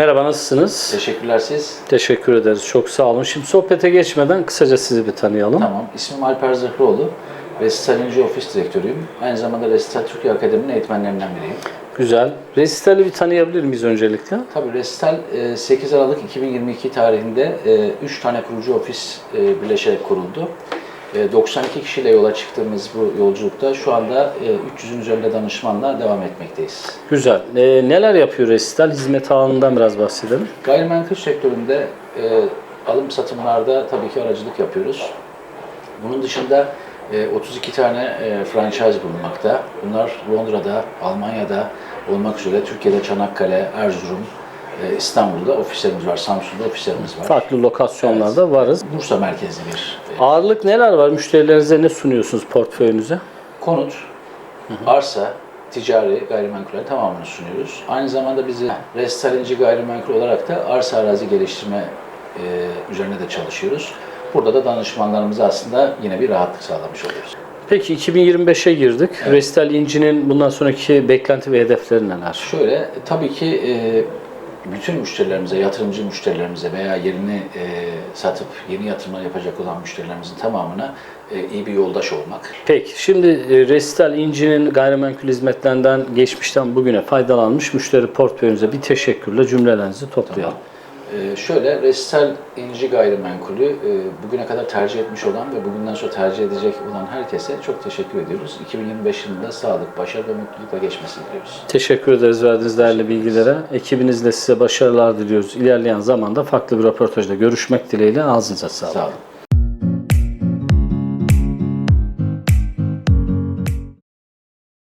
Merhaba nasılsınız? Teşekkürler siz. Teşekkür ederiz. Çok sağ olun. Şimdi sohbete geçmeden kısaca sizi bir tanıyalım. Tamam. İsmim Alper Zırhlıoğlu. Resital İnci Ofis Direktörüyüm. Aynı zamanda Resital Türkiye Akademi'nin eğitmenlerinden biriyim. Güzel. Resital'i bir tanıyabilir miyiz öncelikle? Tabii Resital e, 8 Aralık 2022 tarihinde 3 tane kurucu ofis e, birleşerek kuruldu. E, 92 kişiyle yola çıktığımız bu yolculukta şu anda e, 300'ün üzerinde danışmanla devam etmekteyiz. Güzel. Ee, neler yapıyor Resital? Hizmet alanından biraz bahsedelim. Gayrimenkul sektöründe e, alım satımlarda tabii ki aracılık yapıyoruz. Bunun dışında e, 32 tane e, franchise bulunmakta. Bunlar Londra'da, Almanya'da olmak üzere Türkiye'de Çanakkale, Erzurum, e, İstanbul'da ofislerimiz var, Samsun'da ofislerimiz var. Farklı lokasyonlarda varız. Bursa merkezli bir e, Ağırlık neler var? Müşterilerinize ne sunuyorsunuz portföyünüze? konut, arsa, ticari gayrimenkuller tamamını sunuyoruz. Aynı zamanda bizi restalinci gayrimenkul olarak da arsa arazi geliştirme e, üzerine de çalışıyoruz. Burada da danışmanlarımıza aslında yine bir rahatlık sağlamış oluyoruz. Peki 2025'e girdik. Resital İnci'nin bundan sonraki beklenti ve hedefleri neler? Şöyle, tabii ki e, bütün müşterilerimize, yatırımcı müşterilerimize veya yerini e, satıp yeni yatırımlar yapacak olan müşterilerimizin tamamına e, iyi bir yoldaş olmak. Peki şimdi e, Resital İnci'nin gayrimenkul hizmetlerinden geçmişten bugüne faydalanmış müşteri portföyünüze bir teşekkürle cümlelerinizi toplayalım. Ee, şöyle, Resital İnci Gayrimenkulü e, bugüne kadar tercih etmiş olan ve bugünden sonra tercih edecek olan herkese çok teşekkür ediyoruz. 2025 yılında sağlık, başarı ve mutlulukla geçmesini diliyoruz. Teşekkür ederiz verdiğiniz değerli bilgilere. Ekibinizle size başarılar diliyoruz. İlerleyen zamanda farklı bir röportajda görüşmek dileğiyle ağzınıza sağlık. Sağ olun.